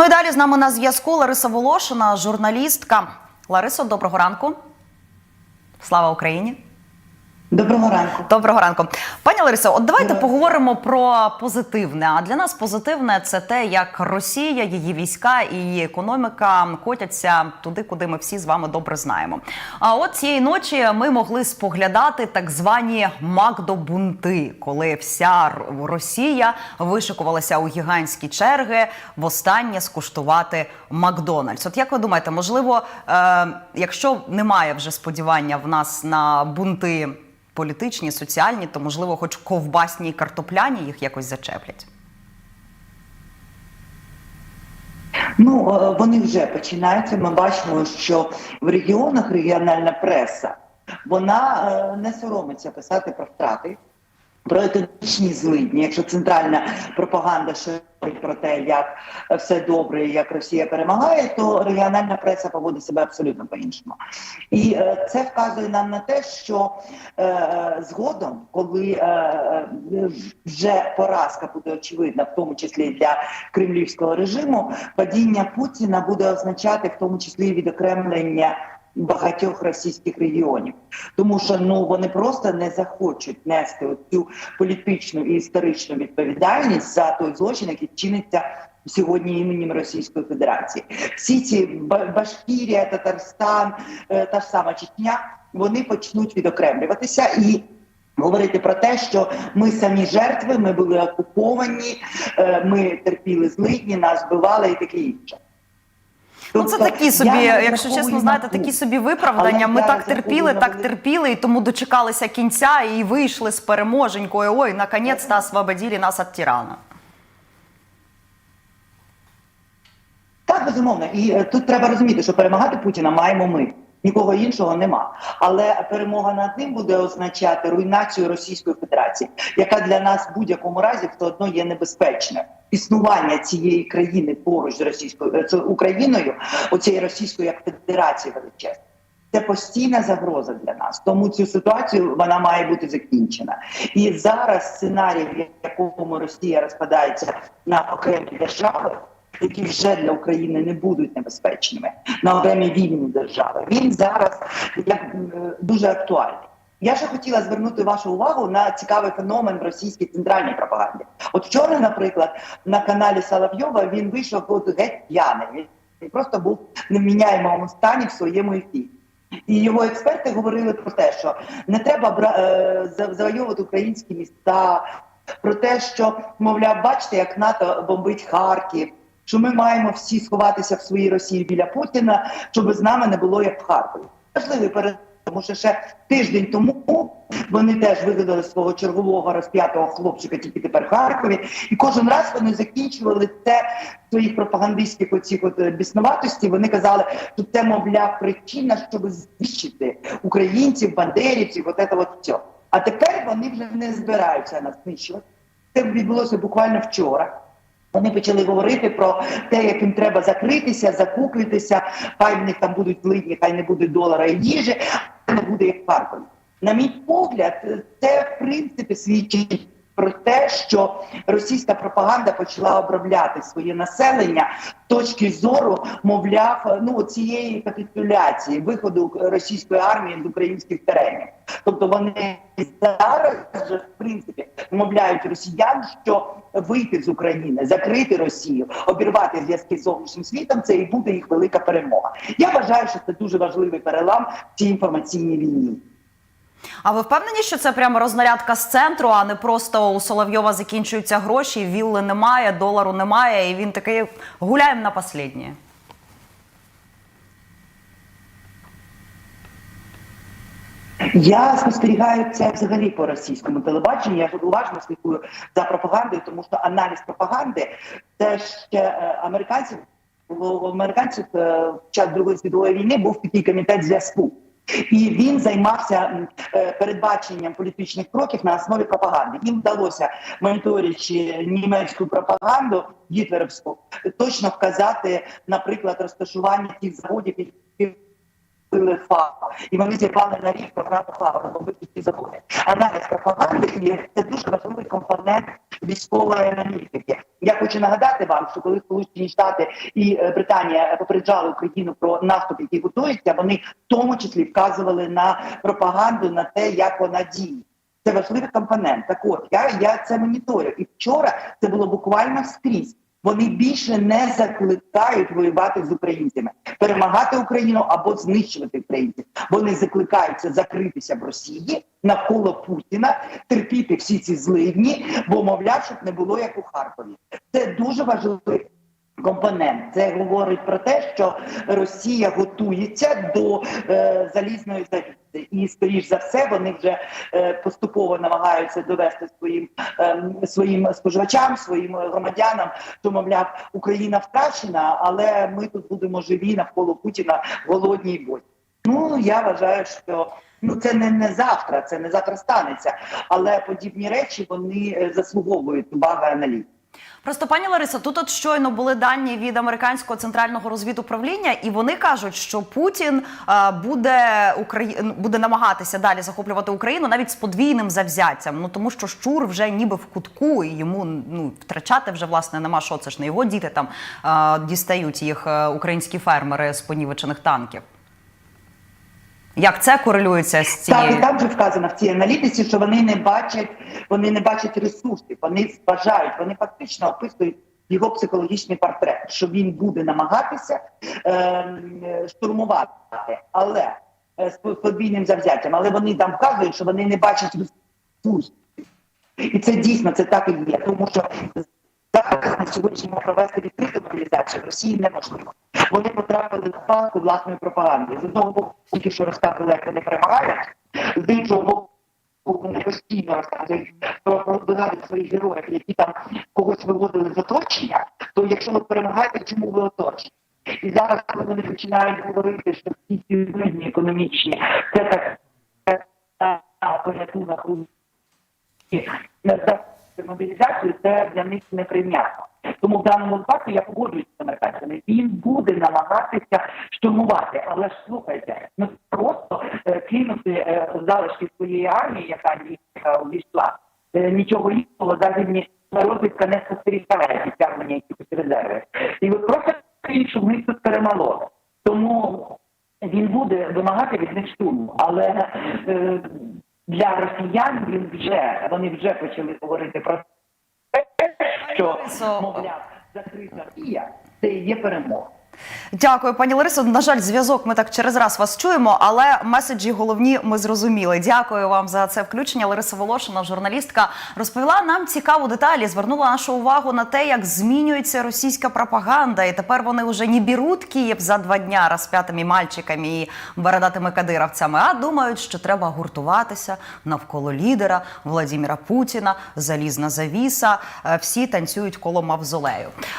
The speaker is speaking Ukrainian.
Ну і далі з нами на зв'язку Лариса Волошина, журналістка. Ларисо, доброго ранку. Слава Україні! Доброго ранку. Доброго ранку, пані Ларисо. От давайте Доброго. поговоримо про позитивне. А для нас позитивне це те, як Росія, її війська і її економіка котяться туди, куди ми всі з вами добре знаємо. А от цієї ночі ми могли споглядати так звані Макдобунти, коли вся Росія вишикувалася у гігантські черги востаннє скуштувати Макдональдс. От як ви думаєте, можливо, е, якщо немає вже сподівання в нас на бунти політичні, соціальні, то можливо, хоч ковбасні і картопляні їх якось зачеплять. Ну е, вони вже починаються. Ми бачимо, що в регіонах регіональна преса вона е, не соромиться писати про втрати. Про злидні, якщо центральна пропаганда ширить про те, як все добре, як Росія перемагає, то регіональна преса поводить себе абсолютно по-іншому. І е, це вказує нам на те, що е, е, згодом, коли е, е, вже поразка буде очевидна, в тому числі для кремлівського режиму, падіння Путіна буде означати в тому числі відокремлення багатьох російських регіонів, тому що ну вони просто не захочуть нести цю політичну і історичну відповідальність за той злочин, який чиниться сьогодні іменем Російської Федерації. Всі ці Ба- Башкірія, Татарстан, е, та ж сама Чечня, вони почнуть відокремлюватися і. Говорити про те, що ми самі жертви, ми були окуповані, е, ми терпіли злидні, нас вбивали і таке інше. Ну, це Тобто, такі собі, я якщо чесно, знаєте, такі собі виправдання. Ми так терпіли, так терпіли, і тому дочекалися кінця і вийшли з переможенькою. Ой, наконець-то освободили нас від тирана. Так, безумовно. І е, тут треба розуміти, що перемагати Путіна маємо ми. Нікого іншого нема. Але перемога над ним буде означати руйнацію Російської Федерації, яка для нас в будь-якому разі все одно є небезпечним. Існування цієї країни поруч з Російською е, з Україною, оцієї Російської як Федерації величезної. Це постійна загроза для нас, тому цю ситуацію вона має бути закінчена. І зараз сценарій, в якому Росія розпадається на окремі держави, які вже для України не будуть небезпечними на окремі вільні держави. Він зараз як е, дуже актуальний. Я ще хотіла звернути вашу увагу на цікавий феномен в російській центральній пропаганді. От вчора, наприклад, на каналі Соловйова він вийшов от геть п'яний. Він- просто був в невміняємому стані в своєму ефірі. І його експерти говорили про те, що не треба бра- е, завойовувати українські міста, про те, що мовляв, бачите, як НАТО бомбить Харків, що ми маємо всі сховатися в своїй Росії біля Путіна, щоб з нами не було як в Харкові. Важливий перед тому, що ще тиждень тому вони теж вигадали свого чергового розп'ятого хлопчика, тільки тепер в Харкові, і кожен раз вони закінчували це своїх пропагандистських оцих от е, біснуватості. Вони казали, що це мовляв причина, щоб знищити українців, бандерівців, от це от все. А тепер вони вже не збираються нас знищувати. Це відбулося буквально вчора. Вони почали говорити про те, як їм треба закритися, закуклитися. Хай в них там будуть злидні, хай не буде долара і їжі, а не буде як Харкові. На мій погляд, це в принципі свідчить про те, що російська пропаганда почала обробляти своє населення точки зору, мовляв, ну цієї капітуляції, виходу російської армії з українських теренів. Тобто вони зараз в принципі вмовляють росіян, що вийти з України, закрити Росію, обірвати зв'язки з зовнішнім світом. Це і буде їх велика перемога. Я вважаю, що це дуже важливий перелам в цій інформаційній війні. А ви впевнені, що це прямо рознарядка з центру, а не просто у Соловйова закінчуються гроші, вілли немає, долару немає, і він такий гуляємо на останнє. Я спостерігаю це взагалі по російському телебаченню. Я ж уважно слідкую за пропагандою, тому що аналіз пропаганди це ще е, американців у американців е, в час другої світової війни був такий комітет зв'язку. І він займався е, передбаченням політичних кроків на основі пропаганди. Їм вдалося, моніторячи німецьку пропаганду гітлерівську, точно вказати, наприклад, розташування тих заводів, які били фава, і вони зірвали на рік програму фава, робити ці заводи. Аналіз пропаганди це дуже важливий компонент військової аналітики. Я хочу нагадати вам, що коли Сполучені Штати і е, Британія попереджали Україну про наступ, який готується, вони в тому числі вказували на пропаганду, на те, як вона діє. Це важливий компонент. Так от я, я це моніторю. І вчора це було буквально скрізь. Вони більше не закликають воювати з українцями, перемагати Україну або знищувати українців. Вони закликаються закритися в Росії навколо Путіна, терпіти всі ці зливні, бо мовляв, щоб не було як у Харкові. Це дуже важливий компонент. Це говорить про те, що Росія готується до е, залізної завіси. І скоріш за все вони вже е, поступово намагаються довести своїм ем, своїм споживачам, своїм громадянам, що мовляв Україна втрачена, але ми тут будемо живі навколо Путіна, голодні й босі. Ну я вважаю, що ну це не, не завтра, це не завтра станеться, але подібні речі вони е, заслуговують уваги аналітики. Просто пані Лариса, тут от щойно були дані від американського центрального розвідуправління, і вони кажуть, що Путін е, буде Украї... буде намагатися далі захоплювати Україну навіть з подвійним завзяттям. Ну тому що щур вже ніби в кутку, і йому ну втрачати вже власне нема що. Це ж не його діти там е, дістають їх е, українські фермери з понівечених танків. Як це корелюється з Так, і там же вказано в цій аналітиці, що вони не бачать, вони не бачать ресурсів, вони вважають, вони фактично описують його психологічний портрет, що він буде намагатися е, штурмувати, але е, з подвійним завзяттям, але вони там вказують, що вони не бачать ресурсів. І це дійсно це так і є, тому що на сьогодні провести відкриту мобілізацію в Росії неможливо. Вони потрапили на палку власної пропаганди. З одного боку, тільки що розказували, як вони перемагають, з іншого боку. Вони постійно розказують про про своїх героїв, які там когось виводили з оточення, то якщо ви перемагаєте, чому ви оточені? І зараз, коли вони починають говорити, що всі ці зміни економічні, це так порятунок мобілізацію це для них неприйнятно. Тому в даному випадку я погоджуюся з американцями. Він буде намагатися штурмувати, але ж слухайте, ну просто е, кинути е, залишки своєї армії, яка е, увійшла, е, нічого іншого навіть розвідка не спостерігає підтягнення якихось резерви. І ви просто кажуть, що них тут перемало. Тому він буде вимагати від них штурму, але е, для росіян він вже вони вже почали говорити про те, що мовляв закрита Росія це і є перемога. Дякую, пані Ларисо. На жаль, зв'язок ми так через раз вас чуємо, але меседжі головні ми зрозуміли. Дякую вам за це включення. Лариса Волошина, журналістка, розповіла нам цікаву деталі. Звернула нашу увагу на те, як змінюється російська пропаганда, і тепер вони вже не беруть Київ за два дня розп'ятими мальчиками і бородатими кадировцями, а думають, що треба гуртуватися навколо лідера Владимира Путіна, залізна завіса. Е, Всі танцюють коло мавзолею.